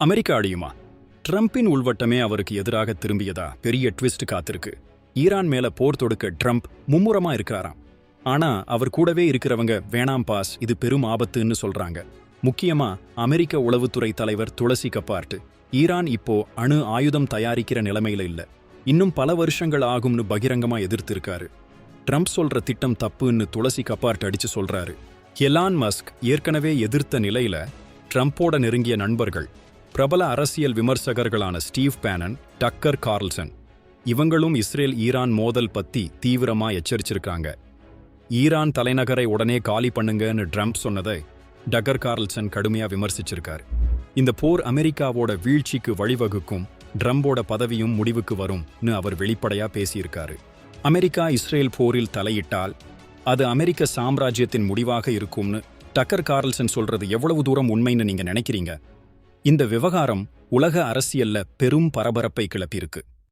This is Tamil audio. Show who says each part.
Speaker 1: அமெரிக்கா அழியுமா? ட்ரம்பின் உள்வட்டமே அவருக்கு எதிராக திரும்பியதா? பெரிய ட்விஸ்ட் காத்திருக்கு. ஈரான் மேல போர் தொடுக்க ட்ரம்ப் மும்முரமா இருக்கிறாராம். ஆனா அவர் கூடவே இருக்கிறவங்க வேணாம் பாஸ் இது பெரும் ஆபத்துன்னு சொல்றாங்க. முக்கியமா அமெரிக்க உளவுத்துறை தலைவர் துளசி கப்பார்ட். ஈரான் இப்போ அணு ஆயுதம் தயாரிக்கிற நிலைமையில இல்ல. இன்னும் பல வருஷங்கள் ஆகும்னு பகிரங்கமா எதிர்த்திருக்காரு. ட்ரம்ப் சொல்ற திட்டம் தப்புன்னு துளசி கப்பார்ட் அடிச்சு சொல்றாரு. எலான் மஸ்க் ஏற்கனவே எதிர்த்த நிலையில ட்ரம்ப்போட நெருங்கிய நண்பர்கள் பிரபல அரசியல் விமர்சகர்களான ஸ்டீவ் பேனன் டக்கர் கார்ல்சன். இவங்களும் இஸ்ரேல் ஈரான் மோதல் பத்தி தீவிரமா எச்சரிச்சிருக்காங்க. ஈரான் தலைநகரை உடனே காலி பண்ணுங்கன்னு ட்ரம்ப் சொன்னதை டக்கர் கார்ல்சன் கடுமையா விமர்சிச்சிருக்காரு. இந்த போர் அமெரிக்காவோட வீழ்ச்சிக்கு வழிவகுக்கும் ட்ரம்போட பதவியும் முடிவுக்கு வரும்னு அவர் வெளிப்படையா பேசியிருக்காரு. அமெரிக்கா இஸ்ரேல் போரில் தலையிட்டால் அது அமெரிக்க சாம்ராஜ்யத்தின் முடிவாக இருக்கும்னு டக்கர் கார்ல்சன் சொல்றது எவ்வளவு தூரம் உண்மைன்னு நீங்க நினைக்கிறீங்க? இந்த விவகாரம் உலக அரசியல்ல பெரும் பரபரப்பை கிளப்பியிருக்கு.